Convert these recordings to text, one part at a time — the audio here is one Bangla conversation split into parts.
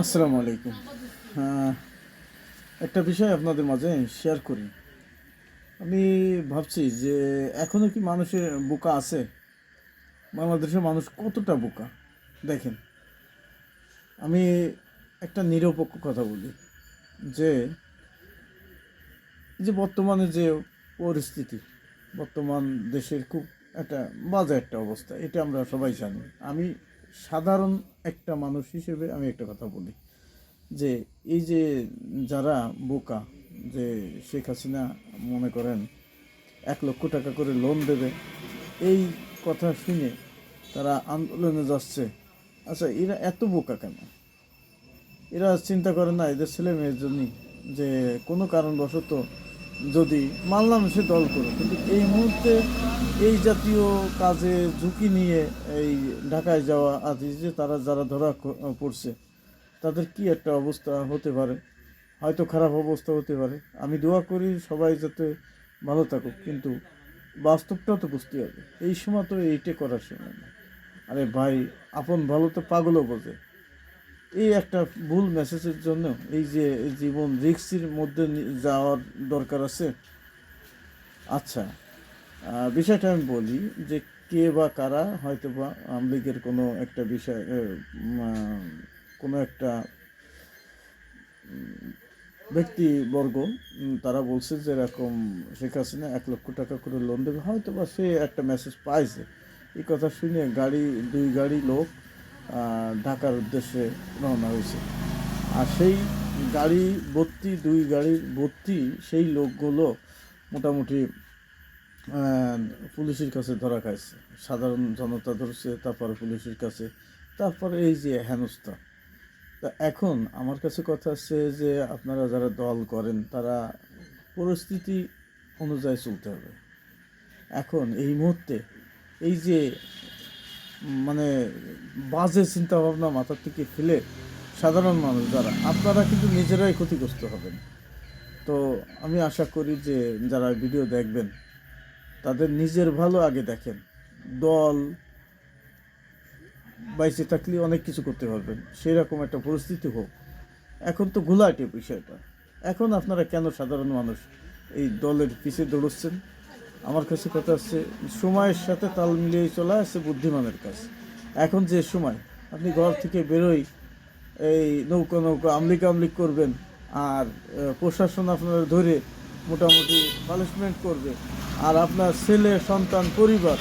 আসসালামু আলাইকুম। একটা বিষয় আপনাদের মাঝে শেয়ার করি। আমি ভাবছি যে এখনও কি মানুষের বোকা আছে? বাংলাদেশের মানুষ কতটা বোকা? দেখেন, আমি একটা নিরপেক্ষ কথা বলি, যে যে বর্তমানে যে পরিস্থিতি, বর্তমান দেশের খুব একটা বাজে একটা অবস্থা, এটা আমরা সবাই জানি। আমি সাধারণ একটা মানুষ হিসেবে আমি একটা কথা বলি, যে এই যে যারা বোকা, যে শেখ হাসিনা মনে করেন এক লক্ষ টাকা করে লোন দেবে, এই কথা শুনে তারা আন্দোলনে যাচ্ছে। আচ্ছা এরা এত বোকা কেন? এরা চিন্তা করে না, এদের ছেলে মেয়ের জন্য যে কোনো কারণবশত যদি মানলাম সে দল করো। কিন্তু এই মুহূর্তে এই জাতীয় কাজে ঝুঁকি নিয়ে এই ঢাকায় যাওয়া আদি যে তারা যারা ধরা পড়ছে, তাদের কি একটা অবস্থা হতে পারে? হয়তো খারাপ অবস্থা হতে পারে। আমি দোয়া করি সবাই যাতে ভালো থাকুক, কিন্তু বাস্তবটা তো বুঝতে হবে। এই সময় তো এইটা করার সময় না। আরে ভাই, আপন ভালো তো পাগলও বোঝে। এই একটা ভুল মেসেজের জন্য এই যে জীবন রিক্সির মধ্যে যাওয়ার দরকার আছে। আচ্ছা বিষয়টা আমি বলি যে কে বা কারা হয়তো বা আওয়ামী লীগের কোনো একটা বিষয় কোনো একটা ব্যক্তিবর্গ তারা বলছে যে এরকম শেখ হাসিনা এক লক্ষ টাকা করে লোন দেবে। হয়তো বা সে একটা মেসেজ পাইছে। এই কথা শুনে গাড়ি, দুই গাড়ি লোক ঢাকার উদ্দেশ্যে রওনা হয়েছে। আর সেই গাড়ি ভর্তি দুই গাড়ির ভর্তি সেই লোকগুলো মোটামুটি পুলিশের কাছে ধরা খাইছে। সাধারণ জনতা ধরছে, তারপরে পুলিশের কাছে। তারপরে এই যে হেনস্থা। তা এখন আমার কাছে কথা আছে যে, আপনারা যারা দল করেন, তারা পরিস্থিতি অনুযায়ী চলতে হবে। এখন এই মুহূর্তে এই যে মানে বাজে চিন্তা ভাবনা মাথার থেকে ফেলে সাধারণ মানুষ যারা, আপনারা কিন্তু নিজেরাই ক্ষতিগ্রস্ত হবেন। তো আমি আশা করি যে যারা ভিডিও দেখবেন, তাদের নিজের ভালো আগে দেখেন। দল বাইসে থাকলে অনেক কিছু করতে পারবেন। সেই রকম একটা পরিস্থিতি হোক। এখন তো ঘোলাটে বিষয়টা। এখন আপনারা কেন সাধারণ মানুষ এই দলের পিছিয়ে দৌড়চ্ছেন? আমার কাছে কথা হচ্ছে, সময়ের সাথে তাল মিলিয়ে চলা আছে বুদ্ধিমানের কাজ। এখন যে সময়, আপনি ঘর থেকে বেরোই, এই নৌকা নৌকা আমলিক আমলিক করবেন, আর প্রশাসন আপনারা ধরে মোটামুটি পানিশমেন্ট করবে, আর আপনার ছেলে, সন্তান, পরিবার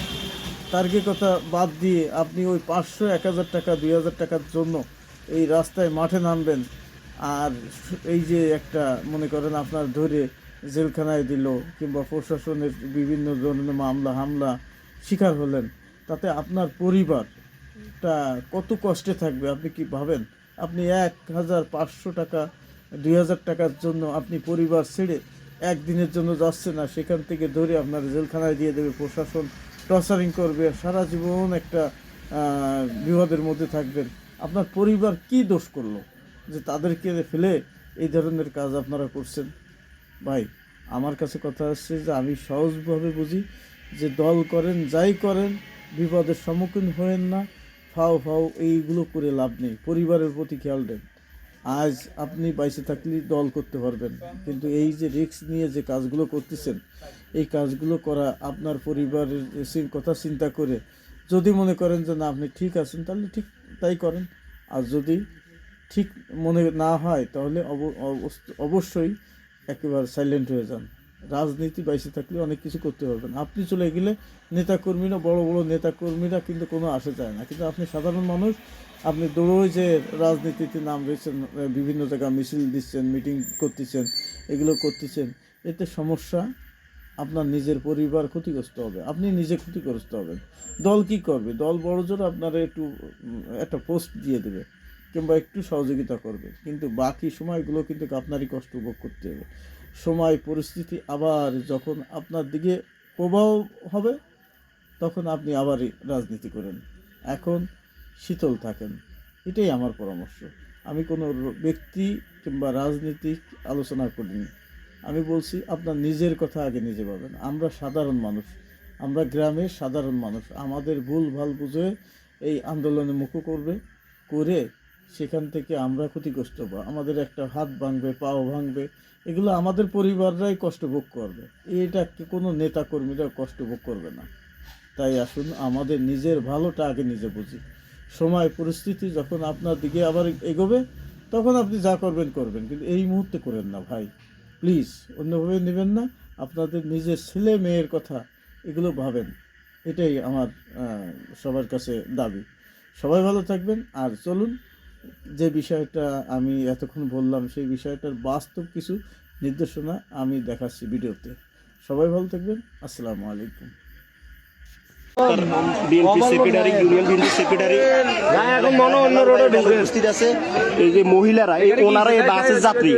তার্গে কথা বাদ দিয়ে আপনি ওই পাঁচশো, এক হাজার টাকা, দুই হাজার টাকার জন্য এই রাস্তায় মাঠে নামবেন, আর এই যে একটা, মনে করেন আপনার ধরে জেলখানায় দিল কিংবা প্রশাসনের বিভিন্ন ধরনের মামলা হামলা শিকার হলেন তাতে আপনার পরিবারটা কত কষ্টে থাকবে আপনি কি ভাবেন? আপনি এক হাজার পাঁচশো টাকা দুই হাজার টাকার জন্য আপনি পরিবার ছেড়ে একদিনের জন্য যাচ্ছে না সেখান থেকে ধরে আপনার জেলখানায় দিয়ে দেবে প্রশাসন টর্চারিং করবে সারা জীবন একটা আহ, বিপদের মধ্যে থাকবেন। আপনার পরিবার কি দোষ করল? যে তাদেরকে ফেলে এই ধরনের কাজ আপনারা করছেন। ভাই, আমার কাছে কথা হচ্ছে যে আমি সহজভাবে বুঝি যে দল করেন, যাই করেন, বিপদের সম্মুখীন হয়েন না, ফাও ফাও এইগুলো করে লাভ নেই। পরিবারের প্রতি খেয়াল দেন। আজ আপনি বাইসে থাকলে দল করতে পারবেন। কিন্তু এই যে রিস্ক নিয়ে যে কাজগুলো করতেছেন, এই কাজগুলো করা আপনার পরিবারের কথা চিন্তা করে যদি মনে করেন যে না, আপনি ঠিক আছেন, তাহলে ঠিক তাই করেন। আর যদি ঠিক মনে না হয়, তাহলে অবশ্যই একেবারে সাইলেন্ট হয়ে যান। রাজনীতি বাইসে থাকলে অনেক কিছু করতে পারবেন। আপনি চলে গেলে নেতাকর্মীরা, বড় বড় নেতাকর্মীরা কিন্তু কোনো আসে যায় না। কিন্তু আপনি সাধারণ মানুষ, আপনি দৌড়ই যে রাজনীতিতে নাম রয়েছেন বিভিন্ন জায়গায় মিছিল দিচ্ছেন মিটিং করতেছেন, এগুলো করতেছেন, এতে সমস্যা আপনার নিজের পরিবার ক্ষতিগ্রস্ত হবে। আপনি নিজে ক্ষতিগ্রস্ত হবেন। দল কি করবে? দল বড় জোর আপনারা একটু একটা পোস্ট দিয়ে দেবে। কিংবা একটু সহযোগিতা করবে। কিন্তু বাকি সময়গুলো কিন্তু আপনারই কষ্ট উপভোগ করতে হবে। সময়, পরিস্থিতি আবার যখন আপনার দিকে প্রবাহ হবে, তখন আপনি আবারই রাজনীতি করেন। এখন শীতল থাকেন। এটাই আমার পরামর্শ। আমি কোনো ব্যক্তি কিংবা রাজনীতিক আলোচনা করিনি। আমি বলছি, আপনার নিজের কথা আগে নিজে পাবেন আমরা সাধারণ মানুষ। আমরা গ্রামের সাধারণ মানুষ। আমাদের ভুল ভালো বুঝে এই আন্দোলনে মুখ করবে, করে সেখান থেকে আমরা ক্ষতিগ্রস্ত হব আমাদের একটা হাত ভাঙবে, পাও ভাঙবে, এগুলো আমাদের পরিবাররাই কষ্ট ভোগ করবে। এটা কোনো নেতা কর্মীরা কষ্ট ভোগ করবে না। তাই আসুন, আমাদের নিজের ভালোটা আগে নিজে বুঝি। সময়, পরিস্থিতি যখন আপনার দিকে আবার এগোবে, তখন আপনি যা করবেন করবেন। কিন্তু এই মুহূর্তে করেন না ভাই। প্লিজ, অন্যভাবে নেবেন না। আপনাদের নিজের ছেলে মেয়ের কথা, এগুলো ভাবেন। এটাই আমার সবার কাছে দাবি। সবাই ভালো থাকবেন। আর চলুন যে বিষয়টা আমি এতক্ষণ বললাম সেই বিষয়টার বাস্তব কিছু নির্দেশনা আমি দেখাচ্ছি ভিডিওতে। সবাই ভালো থাকবেন। আসসালামু আলাইকুম। BNP secretary union BNP secretary. এখন মনে অন্য রোডে উপস্থিত আছে এই যে মহিলারা এই ওনারা এই বাসের যাত্রী।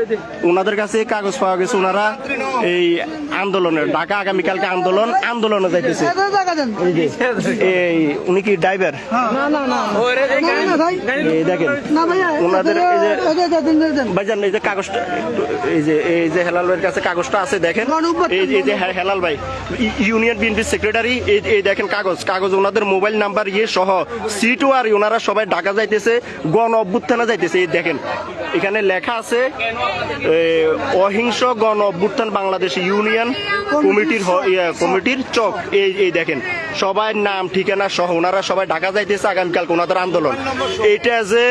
ওনাদের কাছে কাগজ পাওয়া গেছে ওনারা এই আন্দোলনের ঢাকা আগামীকালকে আন্দোলন আন্দোলনে যাইতেছে এই উনি কি ড্রাইভার দেখেন ওনাদের এই যে ভাইজান এই যে কাগজটা এই যে এই যে হেলাল ভাইয়ের কাছে কাগজটা আছে দেখেন এই যে- এই যে হে- হেলাল ভাই ইউনিয়ন বিএনপি সেক্রেটারি এই এই দেখেন কাগজ কাগজ ওনাদের মোবাইল নাম্বার ইয়ে সহ সিটও আর ওনারা সবাই ঢাকা যাইতেছে গণ অভ্যুত্থানে যাইতেছে এই দেখেন এখানে লেখা আছে অহিংস গণ অভ্যুত্থান বাংলাদেশ ইউনিয়ন কমিটির কমিটির চক। এই এই দেখেন, সবাই নাম, ঠিকানা সহ, ওনারা সবাই ঢাকা যাইতেছে আগামীকাল ওনাদের আন্দোলন। এইটা যে,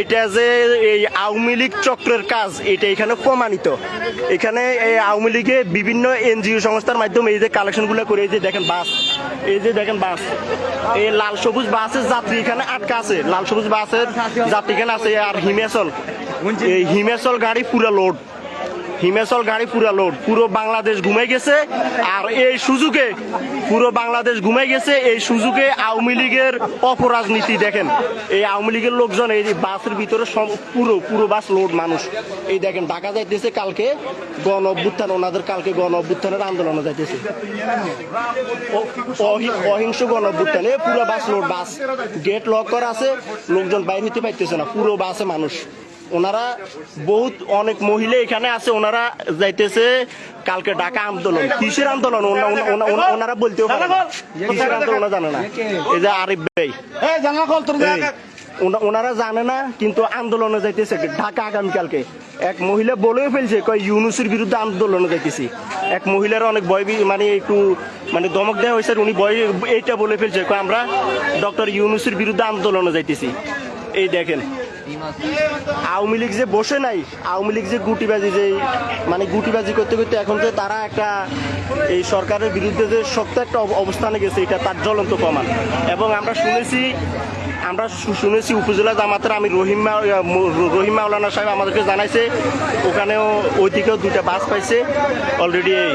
এটা যে এই আওয়ামী লীগ চক্রের কাজ, এটা এখানে প্রমাণিত। এখানে এই আওয়ামী লীগে বিভিন্ন এনজিও সংস্থার মাধ্যমে এই যে কালেকশনগুলো করে, এই যে দেখেন বাস, এই যে দেখেন বাস, এই লাল সবুজ বাসের যাত্রী এখানে আটকা আছে। লাল সবুজ বাসের যাত্রী এখানে আছে, আর হিমাচল এই হিমাচল গাড়ি পুরো লোড হিমাচল গাড়ি পুরো লোড পুরো বাংলাদেশ ঘুমাই গেছে, আর এই সুযোগে পুরো বাংলাদেশ ঘুমাই গেছে, এই সুযোগে আওয়ামী লীগের অপরাজনীতি দেখেন। এই আওয়ামী লীগের লোকজন, এই বাসের ভিতরে পুরো পুরো বাস লোড মানুষ। এই দেখেন, ঢাকা যাইতেছে কালকে, গণ অভ্যুত্থান, ওনাদের কালকে গণ অভ্যুত্থানের আন্দোলনে যাইতেছে। অহিংস গণ অভ্যুত্থানে পুরো bus load bus gate lock করা আছে, লোকজন বাইরে হইতে পারতেছে না, পুরো বাসে মানুষ। ওনারা বহুত অনেক মহিলা এখানে আছে ওনারা যাইতেছে কালকে ঢাকা আন্দোলন কিসের আন্দোলন? ওনা- ওনা- ওনা- ওনা- ওনারা বলতেও পারে কিসের আন্দোলন জানে না। এই যে আরিফ ভাই। ওনারা জানে না কিন্তু আন্দোলনে যাইতেছে ঢাকা আগামীকালকে। এক মহিলা বলেও ফেলছে কয় ইউনুসের বিরুদ্ধে আন্দোলনে যাইতেছি। এক মহিলার অনেক ভয় মানে একটু মানে দমক দেওয়া হয়েছে উনি ভয় এইটা বলে ফেলছে কয় আমরা ডক্টর ইউনুসের বিরুদ্ধে আন্দোলনে যাইতেছি। এই দেখেন আওয়ামী লীগ যে বসে নাই, আওয়ামী লীগ যে গুটিবাজি যে মানে গুটিবাজি করতে করতে এখন যে তারা একটা, এই সরকারের বিরুদ্ধে যে শক্ত একটা অবস্থানে গেছে, এটা তার জ্বলন্ত প্রমাণ। এবং আমরা শুনেছি আমরা শুনেছি উপজেলা জামাতের আমি রহিম রহিম মাওলানা সাহেব আমাদেরকে জানাইছে, ওখানেও ওই দিকেও দুইটা বাস পাইছে অলরেডি এই।